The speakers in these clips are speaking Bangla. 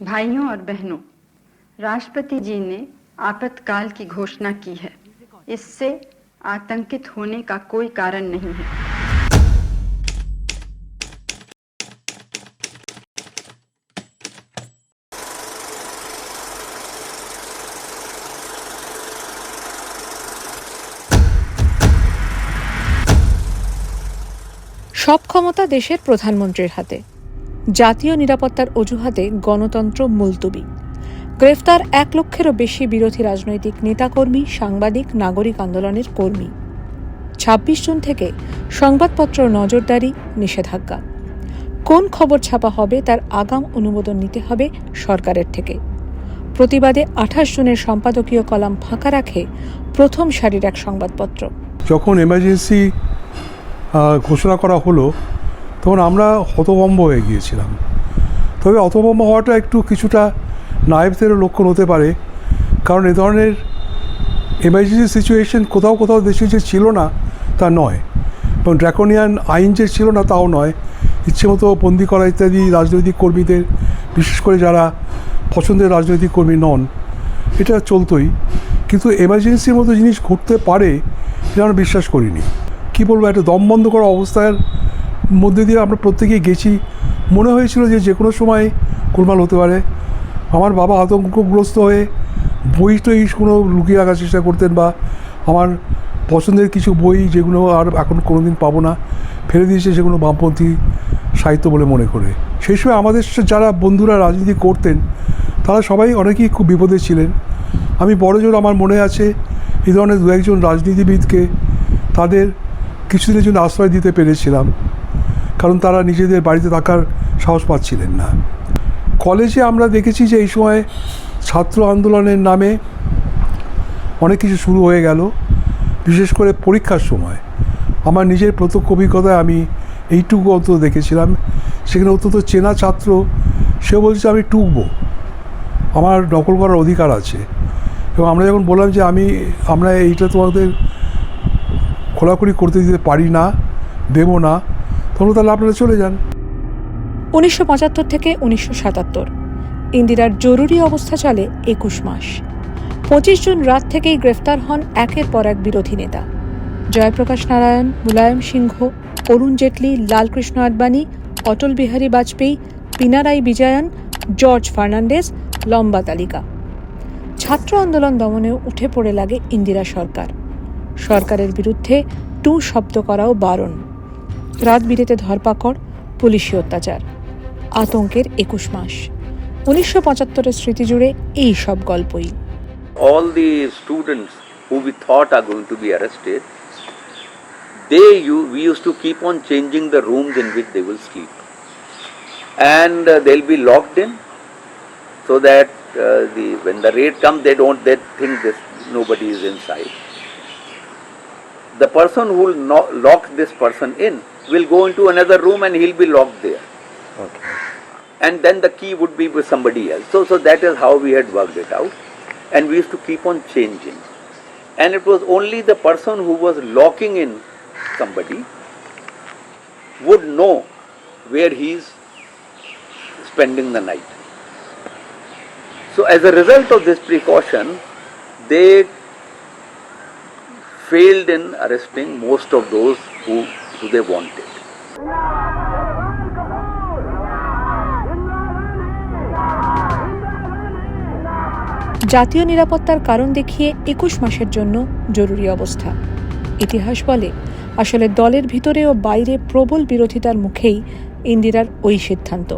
भाइयों और बहनों राष्ट्रपति जी ने आपातकाल की घोषणा की है इससे आतंकित होने का कोई कारण नहीं है সব ক্ষমতা দেশের প্রধানমন্ত্রীর হাতে জাতীয় নিরাপত্তার অজুহাতে গণতন্ত্র মুলতুবি। গ্রেফতার এক লক্ষেরও বেশি বিরোধী রাজনৈতিক নেতাকর্মী, সাংবাদিক, নাগরিক আন্দোলনের কর্মী। ছাব্বিশ জুন থেকে সংবাদপত্র নজরদারি নিষেধাজ্ঞা। কোন খবর ছাপা হবে তার আগাম অনুমোদন নিতে হবে সরকারের থেকে। প্রতিবাদে আঠাশ জুনের সম্পাদকীয় কলাম ফাঁকা রাখে প্রথম সারির এক সংবাদপত্র। যখন এমার্জেন্সি ঘোষণা করা হলো তখন আমরা হতভম্ব হয়ে গিয়েছিলাম। তবে হতভম্ব হওয়াটা একটু কিছুটা নায়েবদেরও লক্ষণ হতে পারে। কারণ এ ধরনের এমার্জেন্সি সিচুয়েশন কোথাও কোথাও দেশে যে ছিল না, তা নয়। এবং ড্রাকোনিয়ান আইন যে ছিল না, তাও নয়। ইচ্ছে মতো বন্দি করা ইত্যাদি রাজনৈতিক কর্মীদের, বিশেষ করে যারা পছন্দের রাজনৈতিক কর্মী নন, এটা চলতোই। কিন্তু এমার্জেন্সির মতো জিনিস ঘটতে পারে, এটা আমরা বিশ্বাস করিনি। কী বলব, একটা দম বন্ধ করা অবস্থার মধ্যে দিয়ে আমরা প্রত্যেকেই গেছি। মনে হয়েছিল যে যে কোনো সময় গোলমাল হতে পারে। আমার বাবা আতঙ্কগ্রস্ত হয়ে বই টই কোনো লুকিয়ে রাখার চেষ্টা করতেন বা আমার পছন্দের কিছু বই যেগুলো আর এখন কোনো দিন পাবো না, ফেলে দিয়েছে সেগুলো বামপন্থী সাহিত্য বলে মনে করে। সেই সময় আমাদের যারা বন্ধুরা রাজনীতি করতেন, তারা সবাই অনেকেই খুব বিপদে ছিলেন। আমি বড়জোর আমার মনে আছে এই ধরনের দু একজন রাজনীতিবিদকে তাদের কিছুদিনের জন্য আশ্রয় দিতে পেরেছিলাম। কারণ তারা নিজেদের বাড়িতে থাকার সাহস পাচ্ছিলেন না। কলেজে আমরা দেখেছি যে এই সময় ছাত্র আন্দোলনের নামে অনেক কিছু শুরু হয়ে গেল, বিশেষ করে পরীক্ষার সময়। আমার নিজের প্রত্যক্ষ অভিজ্ঞতায় আমি এইটুকু অন্তত দেখেছিলাম। সেখানে অত্যন্ত চেনা ছাত্র, সে বলছে আমি টুকবো। আমার নকল করার অধিকার আছে। এবং আমরা যখন বললাম যে আমি, আমরা এইটা তোমাদের খোলাখুলি করতে দিতে পারি না, দেবো না তখন তাহলে আপনারা চলে যান। উনিশশো পঁচাত্তর থেকে উনিশশো সাতাত্তর। ইন্দিরার জরুরি অবস্থা চলে একুশ মাস। পঁচিশ জুন রাত থেকেই গ্রেফতার হন একের পর এক বিরোধী নেতা। জয়প্রকাশ নারায়ণ, মুলায়ম সিংহ, অরুণ জেটলি, লালকৃষ্ণ আডবাণী, অটল বিহারী বাজপেয়ী, পিনারাই বিজয়ন, জর্জ ফার্নান্ডেজ লম্বা তালিকা। ছাত্র আন্দোলন দমনেও উঠে পড়ে লাগে ইন্দিরা সরকার। সরকারের বিরুদ্ধে টু শব্দ করাও বারণ। রাত বিরেতে ধরপাকড় পুলিশি অত্যাচার আতঙ্কের একুশ মাস উনিশশো পঁচাত্তরের স্মৃতি জুড়ে এই সব গল্পই the students who we thought are going to be arrested, they you, we used to keep on changing the rooms in which they will sleep. And uh, they'll be locked in so that uh, the when the raid comes they don't they think this nobody is inside. The person who will lock this person in will go into another room and he'll be locked there. Okay. And then the key would be with somebody else. So, so that is how we had worked it out. And we used to keep on changing. And it was only the person who was locking in somebody would know where he's spending the night. So, as a result of this precaution, they failed in arresting most of those who, who they wanted. জাতীয় নিরাপত্তার কারণ দেখিয়ে একুশ মাসের জন্য জরুরি অবস্থা। ইতিহাস বলে, আসলে দলের ভিতরে ও বাইরে প্রবল বিরোধিতার মুখেই ইন্দিরার ওই সিদ্ধান্ত।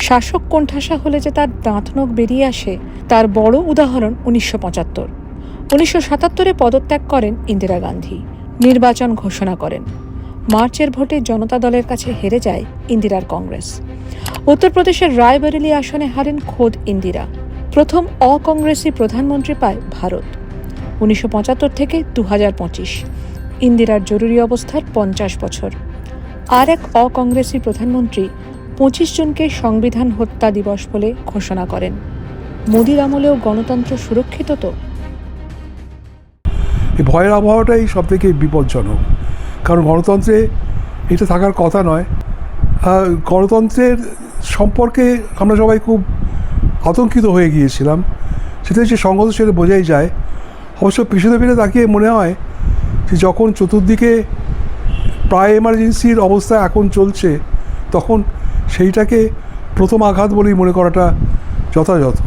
শাসক কোণঠাসা হলে যে তার দাঁতনখ বেরিয়ে আসে, তার বড় উদাহরণ উনিশশো পঁচাত্তর। উনিশশো সাতাত্তরে পদত্যাগ করেন ইন্দিরা গান্ধী। নির্বাচন ঘোষণা করেন। মার্চের ভোটে জনতা দলের কাছে হেরে যায় ইন্দিরার কংগ্রেস। উত্তরপ্রদেশের রায়বেরেলি আসনে হারেন খোদ ইন্দিরা। প্রথম অকংগ্রেসি প্রধানমন্ত্রী পায় ভারত। উনিশশো পঁচাত্তর থেকে দু হাজার পঁচিশ। ইন্দিরার জরুরি অবস্থার পঞ্চাশ বছর। আর এক অকংগ্রেসি প্রধানমন্ত্রী পঁচিশ জনকে সংবিধান হত্যা দিবস বলে ঘোষণা করেন। মোদির আমলেও গণতন্ত্র সুরক্ষিত তো? ভয়ের আবহাওয়াটাই সব থেকে বিপজ্জনক। কারণ গণতন্ত্রে এটা থাকার কথা নয়। গণতন্ত্রের সম্পর্কে আমরা সবাই খুব আতঙ্কিত হয়ে গিয়েছিলাম। সেটা যে সংগত সেটা বোঝাই যায়। অবশ্য পিছনে ফিরে তাকিয়ে মনে হয় যে যখন চতুর্দিকে প্রায় এমার্জেন্সির অবস্থা এখন চলছে, তখন সেইটাকে প্রথম আঘাত বলেই মনে করাটা যথাযথ।